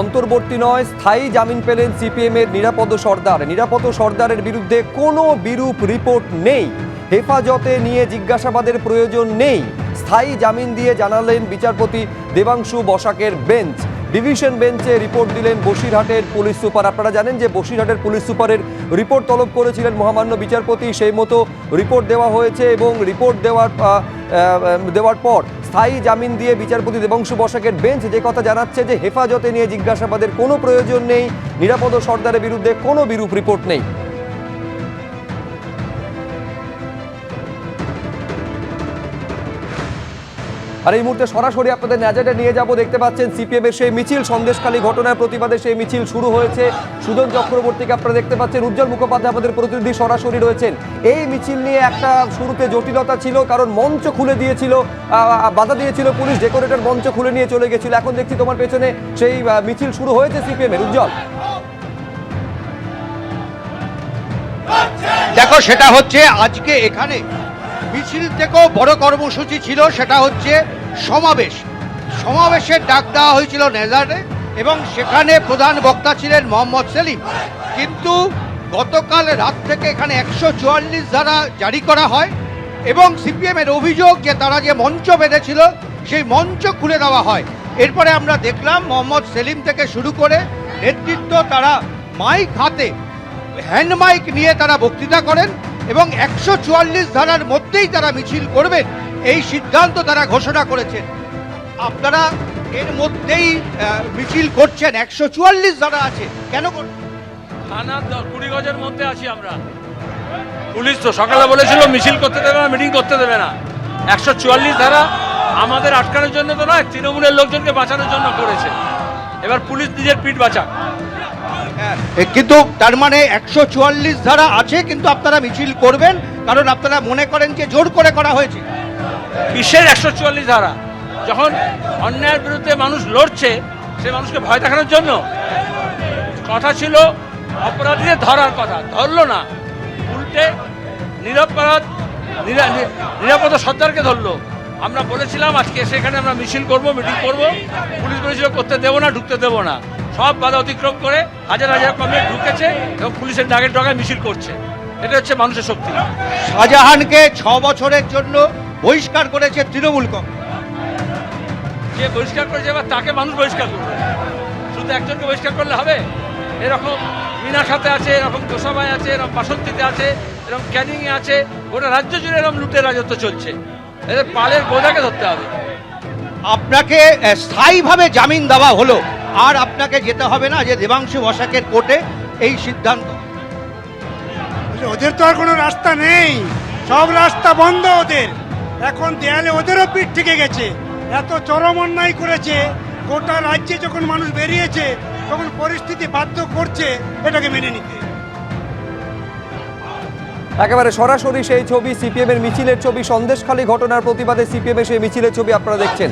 অন্তর্বর্তী নয়, স্থায়ী জামিন পেলেন সিপিএম এর নিরাপদ সর্দার। নিরাপদ সর্দারের বিরুদ্ধে কোনো বিরূপ রিপোর্ট নেই। হেফাজতে নিয়ে জিজ্ঞাসাবাদের প্রয়োজন নেই। স্থায়ী জামিন দিয়ে জানালেন বিচারপতি দেবাংশু বসাকের বেঞ্চ। ডিভিশন বেঞ্চে রিপোর্ট দিলেন বসিরহাটের পুলিশ সুপার। আপনারা জানেন যে বসিরহাটের পুলিশ সুপারের রিপোর্ট তলব করেছিলেন মহামান্য বিচারপতি। সেই মতো রিপোর্ট দেওয়া হয়েছে এবং রিপোর্ট দেওয়ার দেওয়ার পর স্থায়ী জামিন দিয়ে বিচারপতি দেবংশু বসাকের বেঞ্চ যে কথা জানাচ্ছে যে হেফাজতে নিয়ে জিজ্ঞাসাবাদের কোনো প্রয়োজন নেই, নিরাপদ সর্দারের বিরুদ্ধে কোনো বিরূপ রিপোর্ট নেই। আর এই মুহূর্তে সরাসরি আপনাদের ন্যাজাটে নিয়ে যাব, দেখতে পাচ্ছেন সিপিএম এর সেই মিছিল, সন্দেশখালী ঘটনার প্রতিবাদে সেই মিছিল শুরু হয়েছে। সুজন চক্রবর্তীকে আপনারা দেখতে পাচ্ছেন, উজ্জ্বল মুখোপাধ্যায় আমাদের প্রতিনিধি সরাসরি রয়েছেন। এই মিছিল নিয়ে একটা শুরুতে জটিলতা ছিল, কারণ মঞ্চ খুলে দিয়েছিল বাধা দিয়েছিল পুলিশ, ডেকোরেটর মঞ্চ খুলে নিয়ে চলে গেছিল। এখন দেখছি তোমার পেছনে সেই মিছিল শুরু হয়েছে সিপিএম এর উজ্জ্বল। দেখো, সেটা হচ্ছে আজকে এখানে মিছিল থেকেও বড় কর্মসূচি ছিল, সেটা হচ্ছে সমাবেশ। সমাবেশের ডাক দেওয়া হয়েছিল নেজারে এবং সেখানে প্রধান বক্তা ছিলেন মোহাম্মদ সেলিম। কিন্তু গতকাল রাত থেকে এখানে একশো চুয়াল্লিশ ধারা জারি করা হয় এবং সিপিএম এর অভিযোগ যে তারা যে মঞ্চ বেঁধেছিল, সেই মঞ্চ খুলে দেওয়া হয়। এরপরে আমরা দেখলাম মোহাম্মদ সেলিম থেকে শুরু করে নেতৃত্ব তারা মাইক হাতে, হ্যান্ড মাইক নিয়ে তারা বক্তৃতা করেন এবং একশো চুয়াল্লিশ ধারার মধ্যেই তারা মিছিল করবেন। এই সিদ্ধান্ত তারা ঘোষণা করেছেন। আপনারা এর মধ্যেই মিছিল করছেন। একশো চুয়াল্লিশ ধারা আছে কেন থানা কুড়ি গজের মধ্যে আছি আমরা। পুলিশ তো সকালে বলেছিল মিছিল করতে দেবে না মিটিং করতে দেবে না। একশো চুয়াল্লিশ ধারা আমাদের আটকানোর জন্য তো নয় তৃণমূলের লোকজনকে বাঁচানোর জন্য করেছে। এবার পুলিশ নিজের পিঠ বাঁচাক। এ, কিন্তু তার মানে একশো চুয়াল্লিশ ধারা আছে কিন্তু আপনারা মিছিল করবেন কারণ আপনারা মনে করেন যে জোর করে করা হয়েছে। কিসের একশো চুয়াল্লিশ ধারা। যখন অন্যায়ের বিরুদ্ধে মানুষ লড়ছে, সে মানুষকে ভয় দেখানোর জন্য। কথা ছিল অপরাধীদের ধরার কথা, ধরলো না। উল্টে নিরপরাধ নিরাপদ সর্দারকে ধরলো। আমরা বলেছিলাম, আজকে সেখানে আমরা মিছিল করব, মিটিং করব। পুলিশ বলেছিল, করতে দেবো না, ঢুকতে দেবো না। সব বাধা অতিক্রম করে হাজার হাজার কমে ঢুকেছে এবং পুলিশের ডাকের ডগায় মিছিল করছে। এটা হচ্ছে মানুষের শক্তি। শাহজাহানকে ছ বছরের জন্য বহিষ্কার করেছে তৃণমূল কংগ্রেস। যে বহিষ্কার করেছে এবার তাকে মানুষ বহিষ্কার করবে। শুধু একজনকে বহিষ্কার করলে হবে? এরকম মিনার সাথে আছে এরকম গোসাবাই আছে এরকম বাসন্তীতে আছে এরকম ক্যানিংয়ে আছে গোটা রাজ্য জুড়ে এরকম লুটের রাজত্ব চলছে। এদের পালের গোদাকে ধরতে হবে। আপনাকে স্থায়ীভাবে জামিন দেওয়া হলো। আর আপনাকে যেতে হবে না যে দেবাংশু বসাকের কোর্টে এই সিদ্ধান্ত। ওদের তো আর কোনো রাস্তা নেই। সব রাস্তা বন্ধ ওদের। এখন দেয়ালে ওদেরও পিঠ ঠেকে গেছে। এত চরম অন্যায় করেছে, গোটা রাজ্যে যখন মানুষ বেরিয়েছে, তখন পরিস্থিতি বাধ্য করছে এটাকে মেনে নিতে। একেবারে সরাসরি সেই ছবি, সিপিএমের মিছিলের ছবি, সন্দেশখালী ঘটনার প্রতিবাদে সিপিএমের সেই মিছিলের ছবি আপনারা দেখছেন।